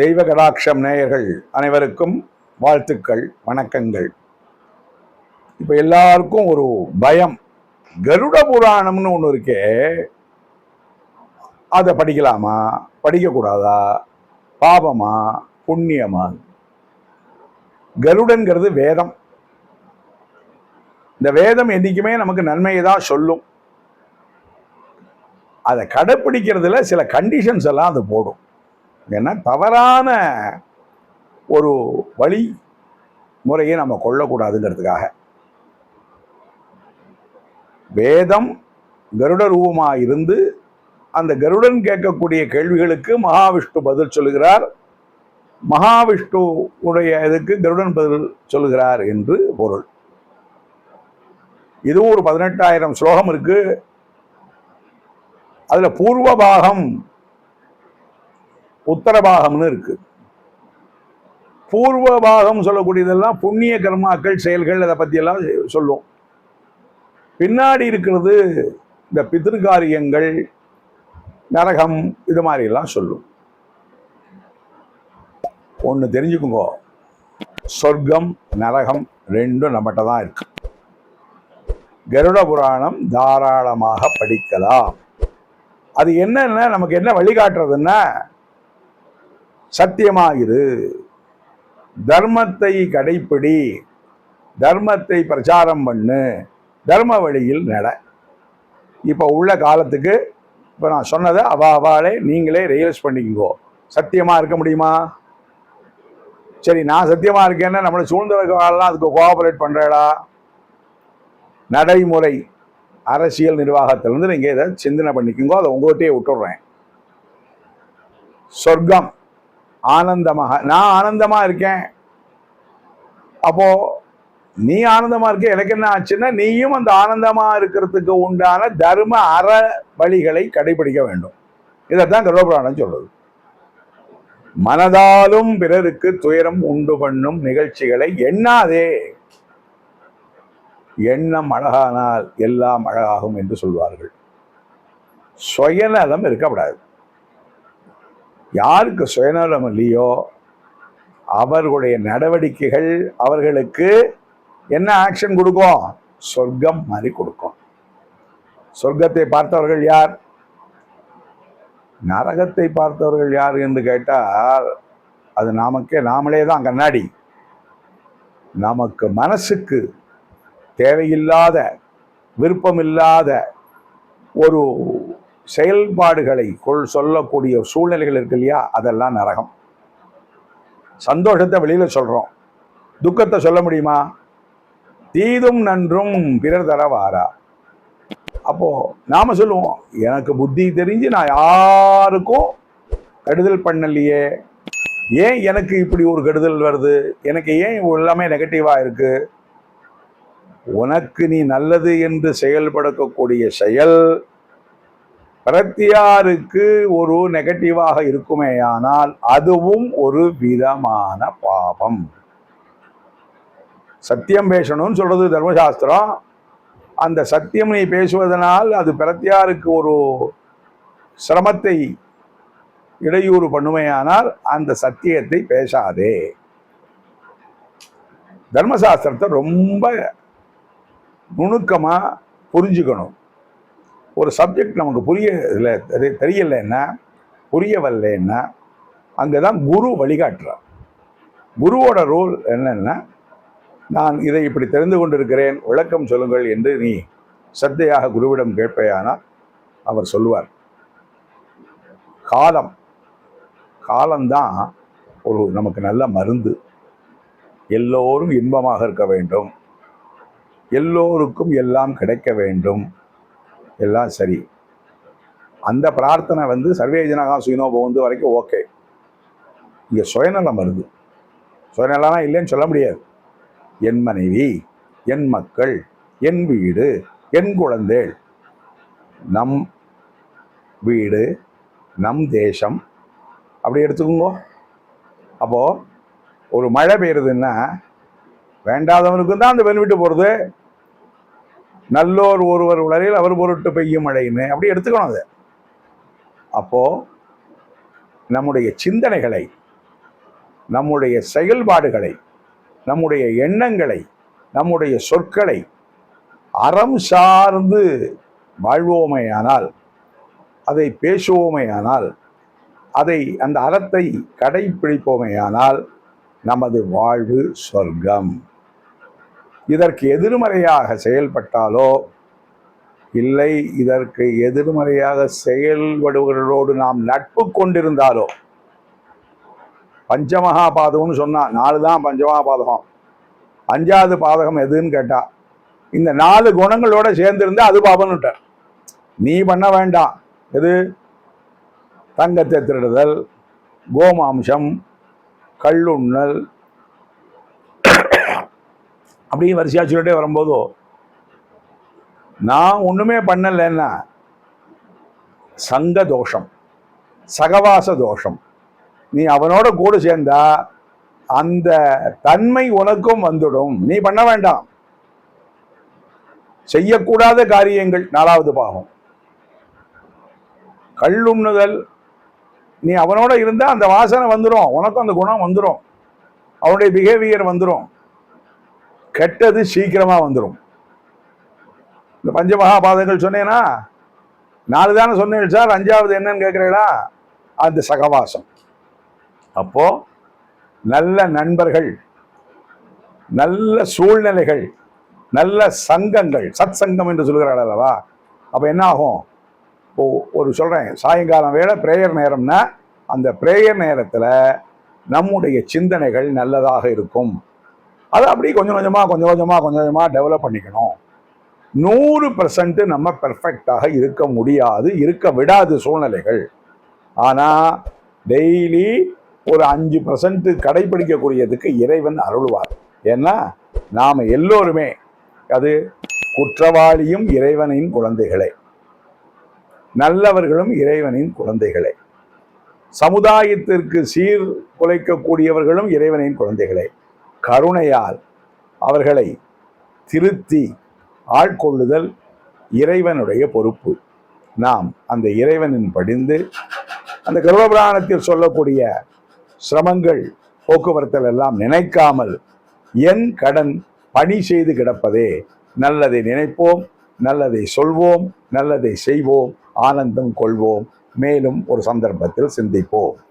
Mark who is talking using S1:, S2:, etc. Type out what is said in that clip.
S1: தெய்வ கடாட்சம் நேயர்கள் அனைவருக்கும் வாழ்த்துக்கள் வணக்கங்கள் இப்போ எல்லாருக்கும் ஒரு பயம் கருட புராணம்னு ஒன்று இருக்கே அதை படிக்கலாமா படிக்கக்கூடாதா பாபமா புண்ணியமா கருடன்கிறது வேதம் இந்த வேதம் என்றைக்குமே நமக்கு நன்மையை தான் சொல்லும் அதை கடைப்பிடிக்கிறதுல சில கண்டிஷன்ஸ் எல்லாம் அது போடும் ஏன்னா தவறான ஒரு வழி முறையை நம்ம கொள்ளக்கூடாதுங்கிறதுக்காக வேதம் கருட ரூபமாக இருந்து அந்த கருடன் கேட்கக்கூடிய கேள்விகளுக்கு மகாவிஷ்ணு பதில் சொல்லுகிறார் மகாவிஷ்ணு உடைய இதுக்கு கருடன் பதில் சொல்லுகிறார் என்று பொருள் இதுவும் ஒரு பதினெட்டாயிரம் ஸ்லோகம் இருக்கு அதில் பூர்வ பாகம் உத்தரபாகம்னு இருக்கு பூர்வ பாகம் சொல்லக்கூடியதெல்லாம் புண்ணிய கர்மாக்கள் செயல்கள் அதை பற்றியெல்லாம் சொல்லுவோம் பின்னாடி இருக்கிறது இந்த பிதிருகாரியங்கள் நரகம் இது மாதிரிலாம் சொல்லும் ஒன்று தெரிஞ்சுக்கோங்க சொர்க்கம் நரகம் ரெண்டும் நம்மகிட்ட தான் இருக்கு கருட புராணம் தாராளமாக படிக்கலாம் அது என்னென்ன நமக்கு என்ன வழிகாட்டுறதுன்னா சத்தியமாயிரு தர்மத்தை கடைப்பிடி தர்மத்தை பிரச்சாரம் பண்ணு தர்ம வழியில் நட இப்போ உள்ள காலத்துக்கு இப்போ நான் சொன்னதை அவா அவாலே நீங்களே ரியலைஸ் பண்ணிக்கோ சத்தியமாக இருக்க முடியுமா சரி நான் சத்தியமாக இருக்கேன்னா நம்மளை சூழ்ந்திருக்கலாம் அதுக்கு கோஆபரேட் பண்ணுறடா நடைமுறை அரசியல் நிர்வாகத்திலேருந்து நீங்கள் இதை சிந்தனை பண்ணிக்கோங்கோ அதை உங்கள்கிட்டயே விட்டுடுறேன் சொர்க்கம் ஆனந்தமாக நான் ஆனந்தமாக இருக்கேன் அப்போது நீ ஆனந்தமாக இருக்க எனக்கு என்ன ஆச்சுன்னா நீயும் அந்த ஆனந்தமாக இருக்கிறதுக்கு உண்டான தர்ம அற வழிகளை கடைபிடிக்க வேண்டும் இதைத்தான் கர்வபுராணம் சொல்றது மனதாலும் பிறருக்கு துயரம் உண்டு பண்ணும் நிகழ்ச்சிகளை எண்ணாதே எண்ணம் அழகானால் எல்லாம் அழகாகும் என்று சொல்வார்கள் சுயநலம் இருக்கக்கூடாது யாருக்கு சுயநலம் இல்லையோ அவர்களுடைய நடவடிக்கைகள் அவர்களுக்கு என்ன ஆக்ஷன் கொடுக்கும் சொர்க்கம் மாதிரி கொடுக்கும் சொர்க்கத்தை பார்த்தவர்கள் யார் நரகத்தை பார்த்தவர்கள் யார் என்று கேட்டால் அது நமக்கே நாமளே தான் கண்ணாடி நமக்கு மனசுக்கு தேவையில்லாத விருப்பமில்லாத ஒரு செயல்பாடுகளை கொள் சொல்லக்கூடிய சூழ்நிலைகள் இருக்கு இல்லையா அதெல்லாம் நரகம் சந்தோஷத்தை வெளியில் சொல்கிறோம் துக்கத்தை சொல்ல முடியுமா தீதும் நன்றும் பிறர் தரவாரா அப்போது நாம் சொல்லுவோம் எனக்கு புத்தி தெரிஞ்சு நான் யாருக்கும் கெடுதல் பண்ணலையே ஏன் எனக்கு இப்படி ஒரு கெடுதல் வருது எனக்கு ஏன் எல்லாமே நெகட்டிவாக இருக்குது உனக்கு நீ நல்லது என்று செயல்படுத்தக்கூடிய செயல் பிரத்தியாருக்கு ஒரு நெகட்டிவாக இருக்குமேயானால் அதுவும் ஒரு விதமான பாபம் சத்தியம் பேசணும்னு சொல்றது தர்மசாஸ்திரம் அந்த சத்தியம் நீ பேசுவதனால் அது பிரத்தியாருக்கு ஒரு சிரமத்தை இடையூறு பண்ணுமையானால் அந்த சத்தியத்தை பேசாதே தர்மசாஸ்திரத்தை ரொம்ப நுணுக்கமாக புரிஞ்சுக்கணும் ஒரு சப்ஜெக்ட் நமக்கு புரிய தெரிய தெரியலைன்னா புரிய வரலன்னா அங்கே தான் குரு வழிகாட்டுறார் குருவோட ரோல் என்னென்னா நான் இதை இப்படி தெரிந்து கொண்டிருக்கிறேன் விளக்கம் சொல்லுங்கள் என்று நீ சத்தையாக குருவிடம் கேட்பையானால் அவர் சொல்லுவார் காலம் காலம்தான் ஒரு நமக்கு நல்ல மருந்து எல்லோரும் இன்பமாக இருக்க வேண்டும் எல்லோருக்கும் எல்லாம் கிடைக்க வேண்டும் எல்லாம் சரி அந்த பிரார்த்தனை வந்து சர்வேஜனகா சுயினோ வந்து வரைக்கும் ஓகே இங்கே சுயநலம் வருது சுயநலம்னா இல்லைன்னு சொல்ல முடியாது என் மனைவி என் மக்கள் என் வீடு என் குழந்தைகள் நம் வீடு நம் தேசம் அப்படி எடுத்துக்கோங்கோ அப்போது ஒரு மழை பெய்யுறதுன்னா வேண்டாதவனுக்கும் தான் அந்த பெண் போகிறது நல்லோர் ஒருவர் உலரில் அவர் பொருட்டு பெய்யும் மழைன்னு அப்படி எடுத்துக்கணும் அது அப்போது நம்முடைய சிந்தனைகளை நம்முடைய செயல்பாடுகளை நம்முடைய எண்ணங்களை நம்முடைய சொற்களை அறம் சார்ந்து வாழ்வோமேயானால் அதை பேசுவோமேயானால் அதை அந்த அறத்தை கடைபிடிப்போமேயானால் நமது வாழ்வு சொர்க்கம் இதற்கு எதிர்மறையாக செயல்பட்டாலோ இல்லை இதற்கு எதிர்மறையாக செயல்படுவர்களோடு நாம் நட்பு கொண்டிருந்தாலோ பஞ்சமகா பாதகம்னு சொன்னால் நாலு தான் பஞ்சமகா பாதகம் அஞ்சாவது பாதகம் எதுன்னு கேட்டால் இந்த நாலு குணங்களோட சேர்ந்திருந்து அது பாபன்னுட்டார் நீ பண்ண வேண்டாம் எது தங்கத்தை திருடுதல் கோமாம்சம் கல்லுண்ணல் அப்படின்னு வரிசையாக சொல்லிட்டே வரும்போதோ நான் ஒன்றுமே பண்ணலைன்னா சங்க தோஷம் சகவாச தோஷம் நீ அவனோட கூட சேர்ந்தா அந்த தன்மை உனக்கும் வந்துடும் நீ பண்ண வேண்டாம் செய்யக்கூடாத காரியங்கள் நாலாவது பாகம் கல்லுண்ணுதல் நீ அவனோட இருந்தா அந்த வாசனை வந்துடும் உனக்கும் அந்த குணம் வந்துடும் அவனுடைய பிஹேவியர் வந்துடும் கெட்டது சீக்கிரமா வந்துடும் இந்த பஞ்சமகாபாதங்கள் சொன்னேன்னா நாலு தானே சொன்னேன் சார் அஞ்சாவது என்னன்னு கேட்குறீங்களா அந்த சகவாசம் அப்போ நல்ல நண்பர்கள் நல்ல சூழ்நிலைகள் நல்ல சங்கங்கள் சத் சங்கம் என்று சொல்கிறாள் அல்லவா அப்போ என்ன ஆகும் ஓ ஒரு சொல்கிறேன் சாயங்காலம் வேலை பிரேயர் நேரம்னா அந்த பிரேயர் நேரத்தில் நம்முடைய சிந்தனைகள் நல்லதாக இருக்கும் அதை அப்படி கொஞ்சம் கொஞ்சமாக கொஞ்சம் கொஞ்சமாக கொஞ்சம் கொஞ்சமாக டெவலப் பண்ணிக்கணும் நூறு பர்சன்ட்டு நம்ம பெர்ஃபெக்டாக இருக்க முடியாது இருக்க விடாது சூழ்நிலைகள் ஆனால் டெய்லி ஒரு அஞ்சு பர்சன்ட் கடைபிடிக்கக்கூடியதுக்கு இறைவன் அருள்வார் ஏன்னா நாம் எல்லோருமே அது குற்றவாளியும் இறைவனின் குழந்தைகளே நல்லவர்களும் இறைவனின் குழந்தைகளே சமுதாயத்திற்கு சீர் குலைக்கக்கூடியவர்களும் இறைவனின் குழந்தைகளே கருணையால் அவர்களை திருத்தி ஆட்கொள்ளுதல் இறைவனுடைய பொறுப்பு நாம் அந்த இறைவனின் படிந்து அந்த கர்ப்பபிராணத்தில் சொல்லக்கூடிய சிரமங்கள் போக்குவரத்தில் எல்லாம் நினைக்காமல் என் கடன் பணி செய்து கிடப்பதே நல்லதை நினைப்போம் நல்லதை சொல்வோம் நல்லதை செய்வோம் ஆனந்தம் கொள்வோம் மேலும் ஒரு சந்தர்ப்பத்தில் சிந்திப்போம்